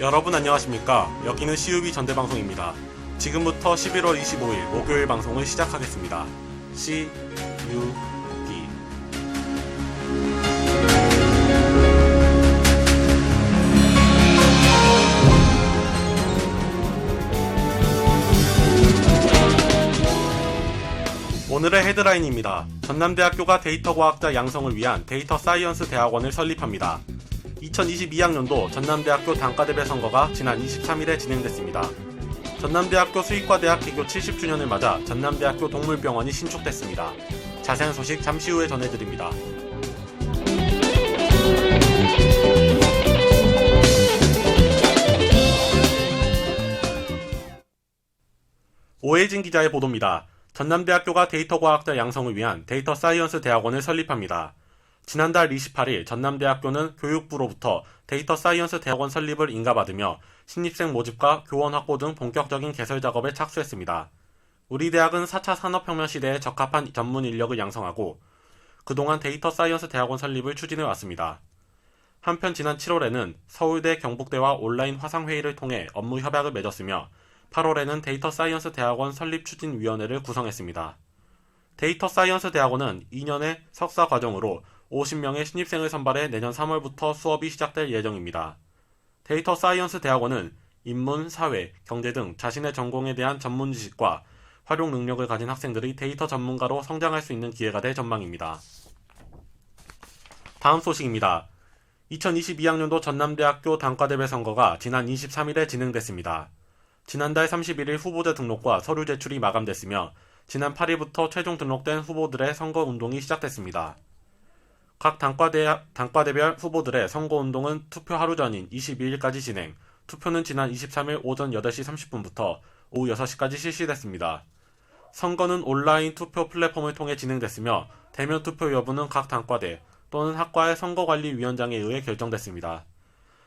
여러분 안녕하십니까? 여기는 CUB 전대방송입니다. 지금부터 11월 25일 목요일 방송을 시작하겠습니다. CUB 오늘의 헤드라인입니다. 전남대학교가 데이터 과학자 양성을 위한 데이터 사이언스 대학원을 설립합니다. 2022학년도 전남대학교 단과대배 선거가 지난 23일에 진행됐습니다. 전남대학교 수의과대학 개교 70주년을 맞아 전남대학교 동물병원이 신축됐습니다. 자세한 소식 잠시 후에 전해드립니다. 오혜진 기자의 보도입니다. 전남대학교가 데이터 과학자 양성을 위한 데이터 사이언스 대학원을 설립합니다. 지난달 28일 전남대학교는 교육부로부터 데이터 사이언스 대학원 설립을 인가받으며 신입생 모집과 교원 확보 등 본격적인 개설 작업에 착수했습니다. 우리 대학은 4차 산업혁명 시대에 적합한 전문 인력을 양성하고 그동안 데이터 사이언스 대학원 설립을 추진해 왔습니다. 한편 지난 7월에는 서울대 경북대와 온라인 화상회의를 통해 업무 협약을 맺었으며 8월에는 데이터 사이언스 대학원 설립 추진위원회를 구성했습니다. 데이터 사이언스 대학원은 2년의 석사 과정으로 50명의 신입생을 선발해 내년 3월부터 수업이 시작될 예정입니다. 데이터 사이언스 대학원은 인문, 사회, 경제 등 자신의 전공에 대한 전문 지식과 활용 능력을 가진 학생들이 데이터 전문가로 성장할 수 있는 기회가 될 전망입니다. 다음 소식입니다. 2022학년도 전남대학교 단과대배 선거가 지난 23일에 진행됐습니다. 지난달 31일 후보자 등록과 서류 제출이 마감됐으며 지난 8일부터 최종 등록된 후보들의 선거 운동이 시작됐습니다. 각 단과대, 단과대별 후보들의 선거운동은 투표 하루 전인 22일까지 진행, 투표는 지난 23일 오전 8시 30분부터 오후 6시까지 실시됐습니다. 선거는 온라인 투표 플랫폼을 통해 진행됐으며 대면 투표 여부는 각 단과대 또는 학과의 선거관리위원장에 의해 결정됐습니다.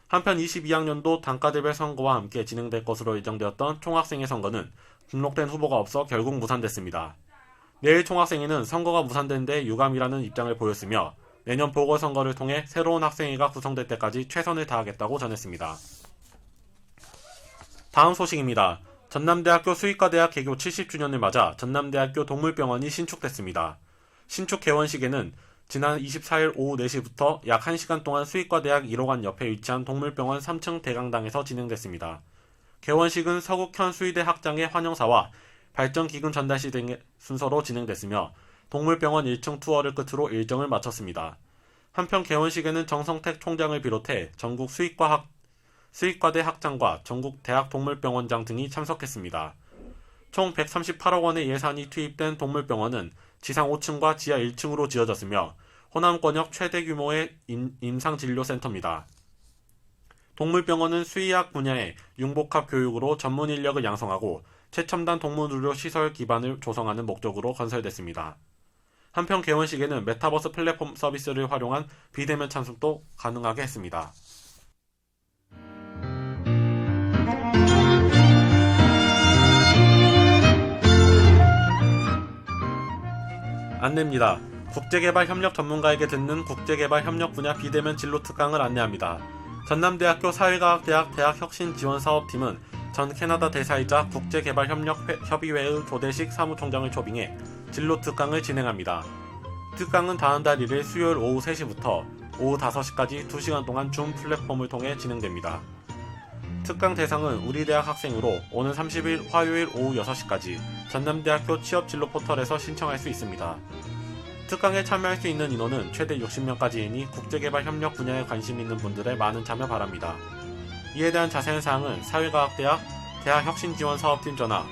한편 22학년도 단과대별 선거와 함께 진행될 것으로 예정되었던 총학생회 선거는 등록된 후보가 없어 결국 무산됐습니다. 내일 총학생회는 선거가 무산된 데 유감이라는 입장을 보였으며 내년 보궐선거를 통해 새로운 학생회가 구성될 때까지 최선을 다하겠다고 전했습니다. 다음 소식입니다. 전남대학교 수의과대학 개교 70주년을 맞아 전남대학교 동물병원이 신축됐습니다. 신축 개원식에는 지난 24일 오후 4시부터 약 1시간 동안 수의과대학 1호관 옆에 위치한 동물병원 3층 대강당에서 진행됐습니다. 개원식은 서국현 수의대 학장의 환영사와 발전기금 전달시 등의 순서로 진행됐으며 동물병원 1층 투어를 끝으로 일정을 마쳤습니다. 한편 개원식에는 정성택 총장을 비롯해 전국 수의과 학, 수의과대 학장과 전국 대학 동물병원장 등이 참석했습니다. 총 138억 원의 예산이 투입된 동물병원은 지상 5층과 지하 1층으로 지어졌으며 호남권역 최대 규모의 임, 임상진료센터입니다. 동물병원은 수의학 분야의 융복합 교육으로 전문 인력을 양성하고 최첨단 동물의료 시설 기반을 조성하는 목적으로 건설됐습니다. 한편 개원식에는 메타버스 플랫폼 서비스를 활용한 비대면 참석도 가능하게 했습니다. 안내입니다. 국제개발 협력 전문가에게 듣는 국제개발 협력 분야 비대면 진로 특강을 안내합니다. 전남대학교 사회과학대학 대학혁신지원사업팀은 전 캐나다 대사이자 국제개발협력협의회의 조대식 사무총장을 초빙해 진로 특강을 진행합니다. 특강은 다음 달 1일 수요일 오후 3시부터 오후 5시까지 2시간 동안 줌 플랫폼을 통해 진행됩니다. 특강 대상은 우리 대학 학생으로 오는 30일 화요일 오후 6시까지 전남대학교 취업진로 포털에서 신청할 수 있습니다. 특강에 참여할 수 있는 인원은 최대 60명까지이니 국제개발 협력 분야에 관심 있는 분들의 많은 참여 바랍니다. 이에 대한 자세한 사항은 사회과학대학 대학혁신지원사업팀 전화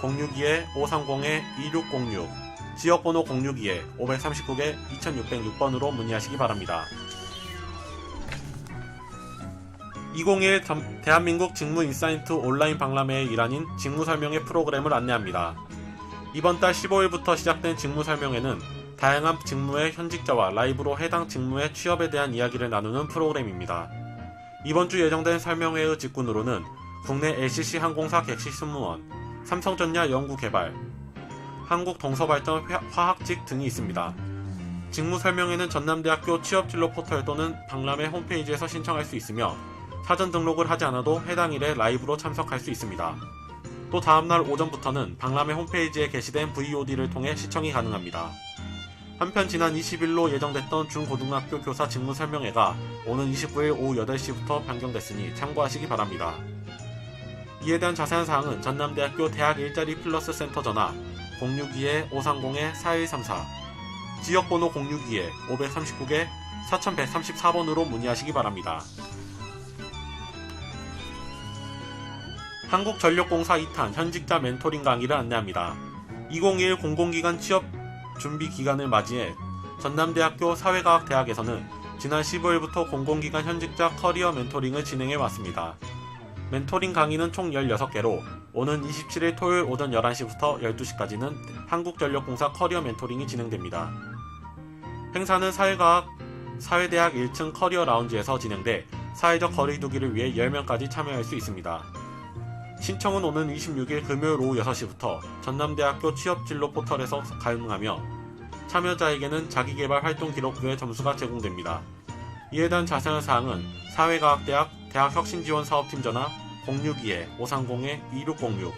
062-530-2606 지역번호 062-539-2606번으로 문의하시기 바랍니다. 2021 대한민국 직무 인사이트 온라인 박람회의 일환인 직무설명회 프로그램을 안내합니다. 이번 달 15일부터 시작된 직무설명회는 다양한 직무의 현직자와 라이브로 해당 직무의 취업에 대한 이야기를 나누는 프로그램입니다. 이번 주 예정된 설명회의 직군으로는 국내 LCC 항공사 객실 승무원, 삼성전야 연구개발, 한국동서발전 화학직 등이 있습니다. 직무 설명회는 전남대학교 취업진로 포털 또는 박람회 홈페이지에서 신청할 수 있으며 사전 등록을 하지 않아도 해당 일에 라이브로 참석할 수 있습니다. 또 다음날 오전부터는 박람회 홈페이지에 게시된 VOD를 통해 시청이 가능합니다. 한편 지난 20일로 예정됐던 중고등학교 교사 직무 설명회가 오는 29일 오후 8시부터 변경됐으니 참고하시기 바랍니다. 이에 대한 자세한 사항은 전남대학교 대학 일자리 플러스 센터 전화 062-530-4134 지역번호 062-539개 4134번으로 문의하시기 바랍니다. 한국전력공사 2탄 현직자 멘토링 강의를 안내합니다. 2021 공공기관 취업 준비 기간을 맞이해 전남대학교 사회과학대학에서는 지난 15일부터 공공기관 현직자 커리어 멘토링을 진행해 왔습니다. 멘토링 강의는 총 16개로 오는 27일 토요일 오전 11시부터 12시까지는 한국전력공사 커리어 멘토링이 진행됩니다. 행사는 사회과학 사회대학 1층 커리어 라운지에서 진행돼 사회적 거리두기를 위해 10명까지 참여할 수 있습니다. 신청은 오는 26일 금요일 오후 6시부터 전남대학교 취업진로 포털에서 가능하며 참여자에게는 자기개발 활동 기록부의 점수가 제공됩니다. 이에 대한 자세한 사항은 사회과학대학 대학혁신지원사업팀 전화 062-530-2606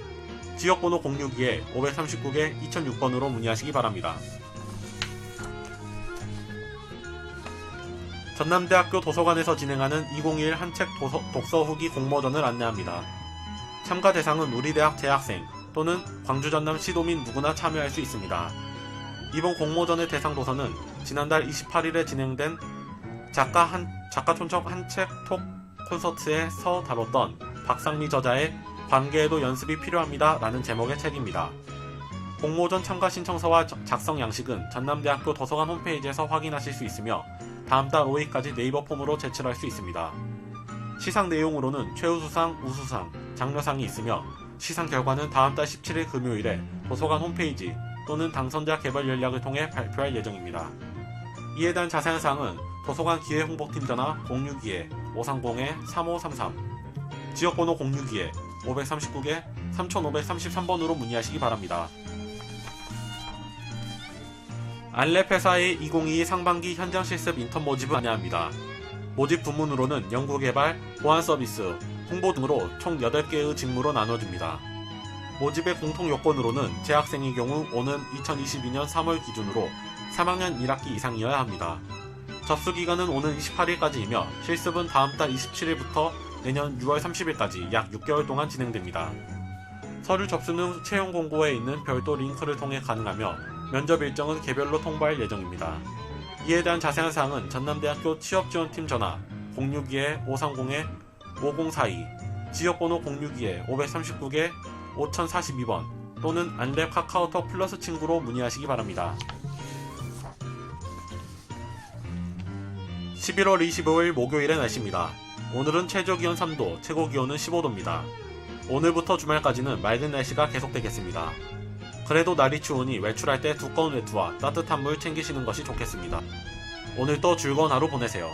지역번호 062-539개 2006번으로 문의하시기 바랍니다. 전남대학교 도서관에서 진행하는 2021 한책 도서- 독서 후기 공모전을 안내합니다. 참가 대상은 우리 대학 재학생 또는 광주 전남 시도민 누구나 참여할 수 있습니다. 이번 공모전의 대상 도서는 지난달 28일에 진행된 작가 한 작가 촌척 한책 톡 콘서트에서 다뤘던 박상미 저자의 관계에도 연습이 필요합니다 라는 제목의 책입니다. 공모전 참가 신청서와 저- 작성 양식은 전남대학교 도서관 홈페이지에서 확인하실 수 있으며 다음 달 5일까지 네이버 폼으로 제출할 수 있습니다. 시상 내용으로는 최우수상, 우수상, 장려상이 있으며 시상 결과는 다음 달 17일 금요일에 도서관 홈페이지 또는 당선자 개발 연락을 통해 발표할 예정입니다. 이에 대한 자세한 사항은 도서관 기획홍보팀 전화 062-530-3533 지역번호 062-539개 3533번으로 문의하시기 바랍니다. 알랩회사의 2022 상반기 현장 실습 인턴 모집을 안내합니다. 모집 부문으로는 연구개발, 보안 서비스, 홍보 등으로 총 8개의 직무로 나눠집니다. 모집의 공통 요건으로는 재학생의 경우 오는 2022년 3월 기준으로 3학년 1학기 이상이어야 합니다. 접수 기간은 오는 28일까지이며 실습은 다음 달 27일부터 내년 6월 30일까지 약 6개월 동안 진행됩니다. 서류 접수는 채용 공고에 있는 별도 링크를 통해 가능하며 면접 일정은 개별로 통보할 예정입니다. 이에 대한 자세한 사항은 전남대학교 취업지원팀 전화 062-530-5042 지역번호 062-539개 5042번 또는 안랩 카카오톡 플러스 친구로 문의하시기 바랍니다. 11월 25일 목요일의 날씨입니다. 오늘은 최저기온 3도, 최고기온은 15도입니다. 오늘부터 주말까지는 맑은 날씨가 계속되겠습니다. 그래도 날이 추우니 외출할 때 두꺼운 외투와 따뜻한 물 챙기시는 것이 좋겠습니다. 오늘도 즐거운 하루 보내세요.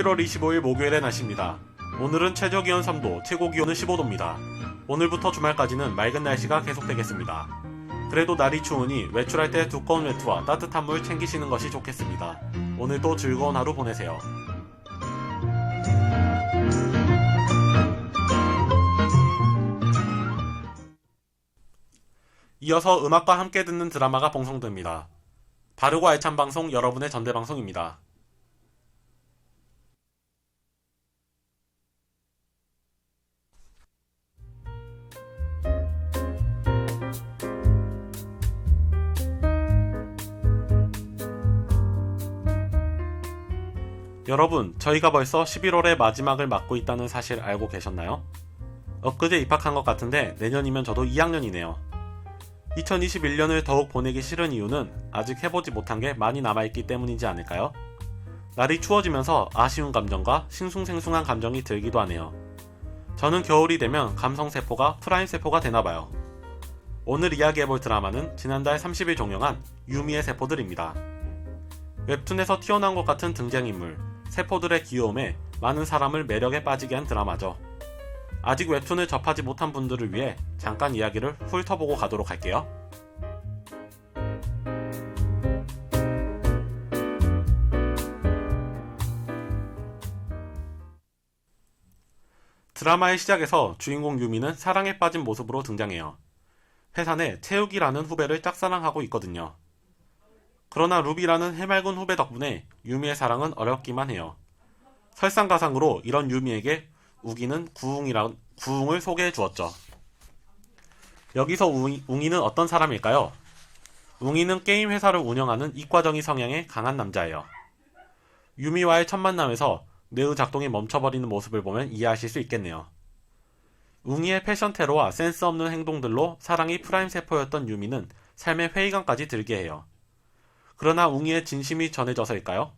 (11월 25일) 목요일의 날씨입니다. 오늘은 최저기온 3도, 최고기온은 15도입니다. 오늘부터 주말까지는 맑은 날씨가 계속되겠습니다. 그래도 날이 추우니 외출할 때 두꺼운 외투와 따뜻한 물 챙기시는 것이 좋겠습니다. 오늘도 즐거운 하루 보내세요. 이어서 음악과 함께 듣는 드라마가 방송됩니다. 바르고 알찬 방송 여러분의 전대 방송입니다. 여러분, 저희가 벌써 11월의 마지막을 맞고 있다는 사실 알고 계셨나요? 엊그제 입학한 것 같은데 내년이면 저도 2학년이네요. 2021년을 더욱 보내기 싫은 이유는 아직 해보지 못한 게 많이 남아있기 때문이지 않을까요? 날이 추워지면서 아쉬운 감정과 싱숭생숭한 감정이 들기도 하네요. 저는 겨울이 되면 감성세포가 프라임세포가 되나봐요. 오늘 이야기해볼 드라마는 지난달 30일 종영한 유미의 세포들입니다. 웹툰에서 튀어나온 것 같은 등장인물, 세포들의 귀여움에 많은 사람을 매력에 빠지게 한 드라마죠. 아직 웹툰을 접하지 못한 분들을 위해 잠깐 이야기를 훑어보고 가도록 할게요. 드라마의 시작에서 주인공 유미는 사랑에 빠진 모습으로 등장해요. 회사 내 채욱이라는 후배를 짝사랑하고 있거든요. 그러나 루비라는 해맑은 후배 덕분에 유미의 사랑은 어렵기만 해요. 설상가상으로 이런 유미에게 우기는 구웅이라, 구웅을 소개해 주었죠. 여기서 웅이, 웅이는 어떤 사람일까요? 웅이는 게임 회사를 운영하는 이과정의 성향의 강한 남자예요. 유미와의 첫 만남에서 뇌의 작동이 멈춰버리는 모습을 보면 이해하실 수 있겠네요. 웅이의 패션 테러와 센스 없는 행동들로 사랑이 프라임 세포였던 유미는 삶의 회의감까지 들게 해요. 그러나 웅이의 진심이 전해져서일까요?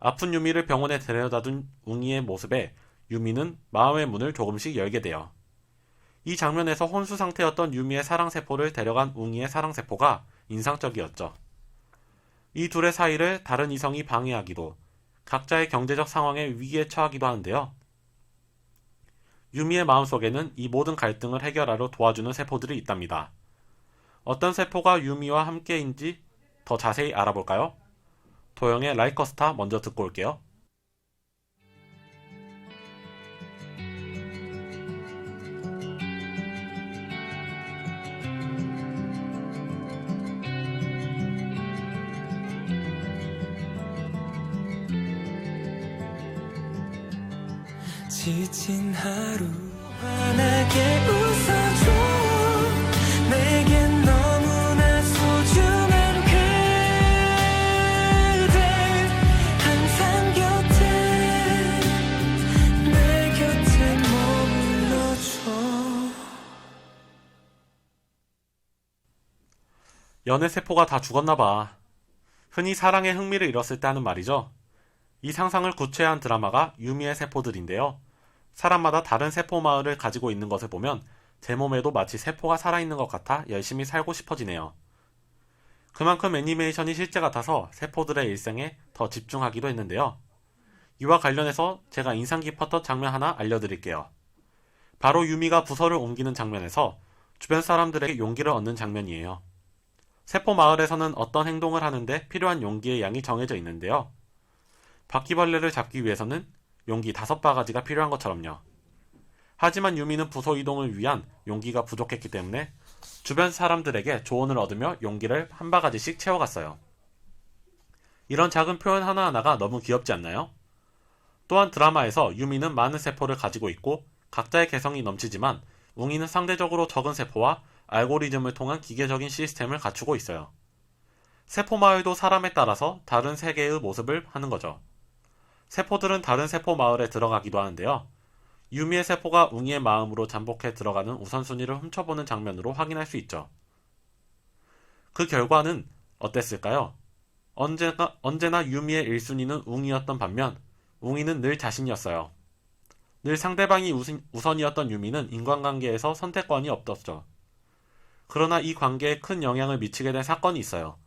아픈 유미를 병원에 데려다둔 웅이의 모습에 유미는 마음의 문을 조금씩 열게 돼요. 이 장면에서 혼수 상태였던 유미의 사랑세포를 데려간 웅이의 사랑세포가 인상적이었죠. 이 둘의 사이를 다른 이성이 방해하기도, 각자의 경제적 상황에 위기에 처하기도 하는데요. 유미의 마음속에는 이 모든 갈등을 해결하려 도와주는 세포들이 있답니다. 어떤 세포가 유미와 함께인지 더 자세히 알아볼까요? 도영의 라이커스타 먼저 듣고 올게요. 지친 하루 환하게 연애 세포가 다 죽었나봐. 흔히 사랑에 흥미를 잃었을 때 하는 말이죠. 이 상상을 구체화한 드라마가 유미의 세포들인데요. 사람마다 다른 세포 마을을 가지고 있는 것을 보면 제 몸에도 마치 세포가 살아있는 것 같아 열심히 살고 싶어지네요. 그만큼 애니메이션이 실제 같아서 세포들의 일생에 더 집중하기도 했는데요. 이와 관련해서 제가 인상 깊었던 장면 하나 알려드릴게요. 바로 유미가 부서를 옮기는 장면에서 주변 사람들에게 용기를 얻는 장면이에요. 세포 마을에서는 어떤 행동을 하는데 필요한 용기의 양이 정해져 있는데요. 바퀴벌레를 잡기 위해서는 용기 다섯 바가지가 필요한 것처럼요. 하지만 유미는 부서 이동을 위한 용기가 부족했기 때문에 주변 사람들에게 조언을 얻으며 용기를 한 바가지씩 채워갔어요. 이런 작은 표현 하나하나가 너무 귀엽지 않나요? 또한 드라마에서 유미는 많은 세포를 가지고 있고 각자의 개성이 넘치지만 웅이는 상대적으로 적은 세포와 알고리즘을 통한 기계적인 시스템을 갖추고 있어요. 세포 마을도 사람에 따라서 다른 세계의 모습을 하는 거죠. 세포들은 다른 세포 마을에 들어가기도 하는데요. 유미의 세포가 웅이의 마음으로 잠복해 들어가는 우선순위를 훔쳐보는 장면으로 확인할 수 있죠. 그 결과는 어땠을까요? 언제나, 언제나 유미의 1순위는 웅이었던 반면 웅이는 늘 자신이었어요. 늘 상대방이 우선, 우선이었던 유미는 인간관계에서 선택권이 없었죠. 그러나 이 관계에 큰 영향을 미치게 된 사건이 있어요.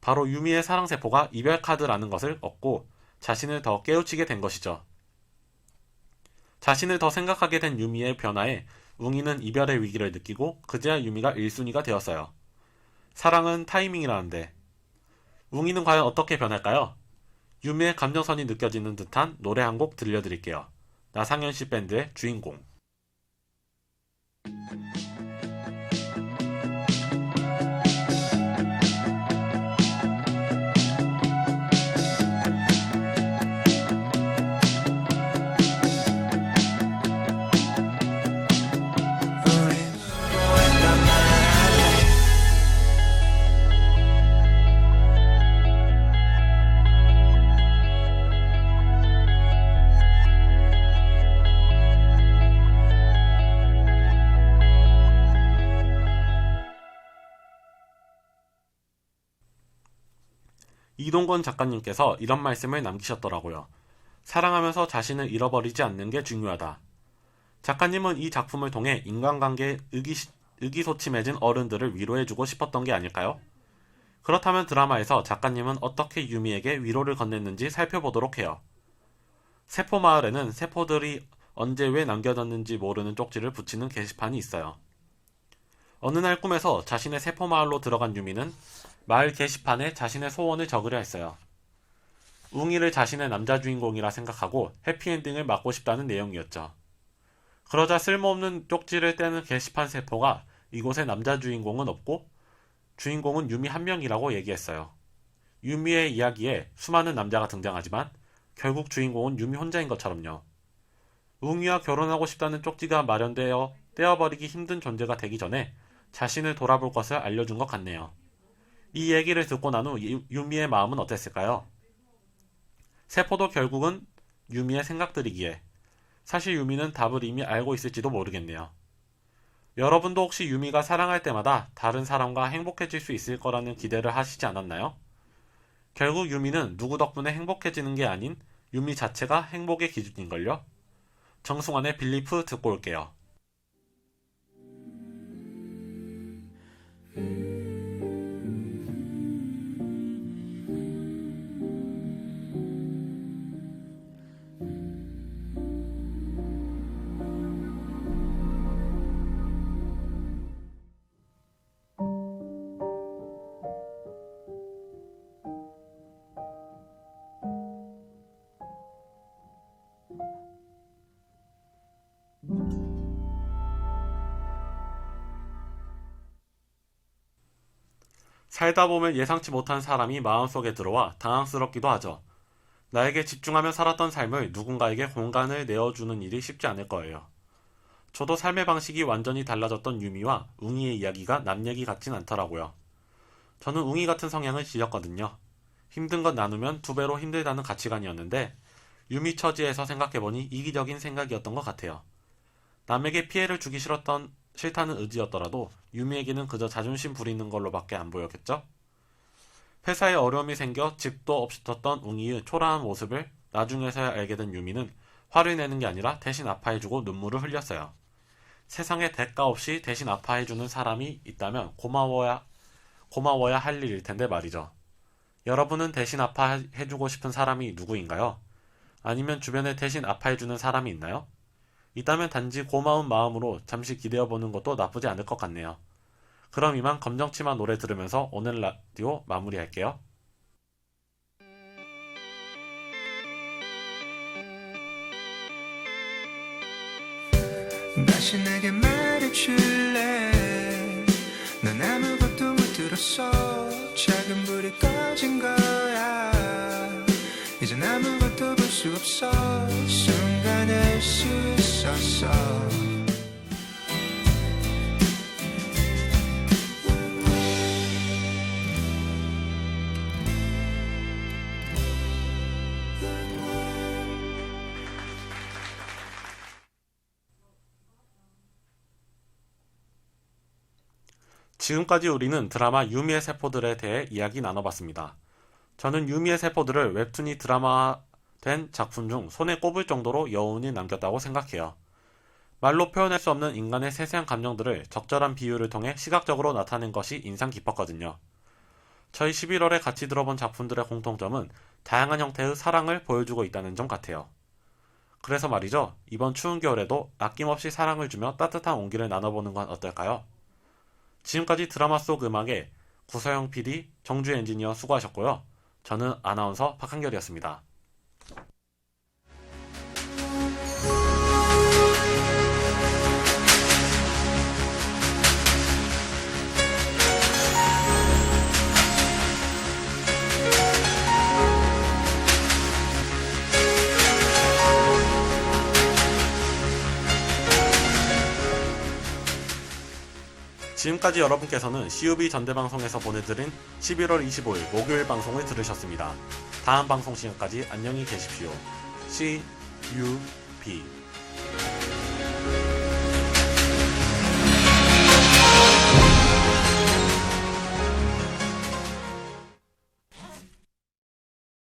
바로 유미의 사랑세포가 이별카드라는 것을 얻고 자신을 더 깨우치게 된 것이죠. 자신을 더 생각하게 된 유미의 변화에 웅이는 이별의 위기를 느끼고 그제야 유미가 1순위가 되었어요. 사랑은 타이밍이라는데 웅이는 과연 어떻게 변할까요? 유미의 감정선이 느껴지는 듯한 노래 한 곡 들려드릴게요. 나상현 씨 밴드의 주인공. 이동건 작가님께서 이런 말씀을 남기셨더라고요. 사랑하면서 자신을 잃어버리지 않는 게 중요하다. 작가님은 이 작품을 통해 인간관계에 의기, 의기소침해진 어른들을 위로해주고 싶었던 게 아닐까요? 그렇다면 드라마에서 작가님은 어떻게 유미에게 위로를 건넸는지 살펴보도록 해요. 세포 마을에는 세포들이 언제 왜 남겨졌는지 모르는 쪽지를 붙이는 게시판이 있어요. 어느 날 꿈에서 자신의 세포 마을로 들어간 유미는 마을 게시판에 자신의 소원을 적으려 했어요. 웅이를 자신의 남자 주인공이라 생각하고 해피엔딩을 맞고 싶다는 내용이었죠. 그러자 쓸모없는 쪽지를 떼는 게시판 세포가 이곳에 남자 주인공은 없고 주인공은 유미 한 명이라고 얘기했어요. 유미의 이야기에 수많은 남자가 등장하지만 결국 주인공은 유미 혼자인 것처럼요. 웅이와 결혼하고 싶다는 쪽지가 마련되어 떼어버리기 힘든 존재가 되기 전에 자신을 돌아볼 것을 알려준 것 같네요. 이 얘기를 듣고 난 후 유미의 마음은 어땠을까요? 세포도 결국은 유미의 생각들이기에 사실 유미는 답을 이미 알고 있을지도 모르겠네요. 여러분도 혹시 유미가 사랑할 때마다 다른 사람과 행복해질 수 있을 거라는 기대를 하시지 않았나요? 결국 유미는 누구 덕분에 행복해지는 게 아닌 유미 자체가 행복의 기준인걸요? 정승환의 빌리프 듣고 올게요. 살다 보면 예상치 못한 사람이 마음속에 들어와 당황스럽기도 하죠. 나에게 집중하며 살았던 삶을 누군가에게 공간을 내어주는 일이 쉽지 않을 거예요. 저도 삶의 방식이 완전히 달라졌던 유미와 웅이의 이야기가 남 얘기 같진 않더라고요. 저는 웅이 같은 성향을 지녔거든요. 힘든 것 나누면 두 배로 힘들다는 가치관이었는데 유미 처지에서 생각해보니 이기적인 생각이었던 것 같아요. 남에게 피해를 주기 싫었던 싫다는 의지였더라도 유미에게는 그저 자존심 부리는 걸로밖에 안 보였겠죠? 회사에 어려움이 생겨 집도 없었던 웅이의 초라한 모습을 나중에서야 알게 된 유미는 화를 내는 게 아니라 대신 아파해주고 눈물을 흘렸어요. 세상에 대가 없이 대신 아파해주는 사람이 있다면 고마워야, 고마워야 할 일일 텐데 말이죠. 여러분은 대신 아파해주고 싶은 사람이 누구인가요? 아니면 주변에 대신 아파해주는 사람이 있나요? 있다면 단지 고마운 마음으로 잠시 기대어 보는 것도 나쁘지 않을 것 같네요. 그럼 이만 검정치마 노래 들으면서 오늘 라디오 마무리할게요. 다시 내게 말해줄래 난 아무것도 못 들었어 작은 불이 꺼진 거야 아무것도 볼 수 없어 순간을 수 있었어 지금까지 우리는 드라마 유미의 세포들에 대해 이야기 나눠봤습니다. 저는 유미의 세포들을 웹툰이 드라마된 작품 중 손에 꼽을 정도로 여운이 남겼다고 생각해요. 말로 표현할 수 없는 인간의 세세한 감정들을 적절한 비유를 통해 시각적으로 나타낸 것이 인상 깊었거든요. 저희 11월에 같이 들어본 작품들의 공통점은 다양한 형태의 사랑을 보여주고 있다는 점 같아요. 그래서 말이죠. 이번 추운 겨울에도 아낌없이 사랑을 주며 따뜻한 온기를 나눠보는 건 어떨까요? 지금까지 드라마 속 음악에 구서영 PD, 정주 엔지니어 수고하셨고요. 저는 아나운서 박한결이었습니다. 지금까지 여러분께서는 CUB 전대방송에서 보내드린 11월 25일 목요일 방송을 들으셨습니다. 다음 방송 시간까지 안녕히 계십시오. CUB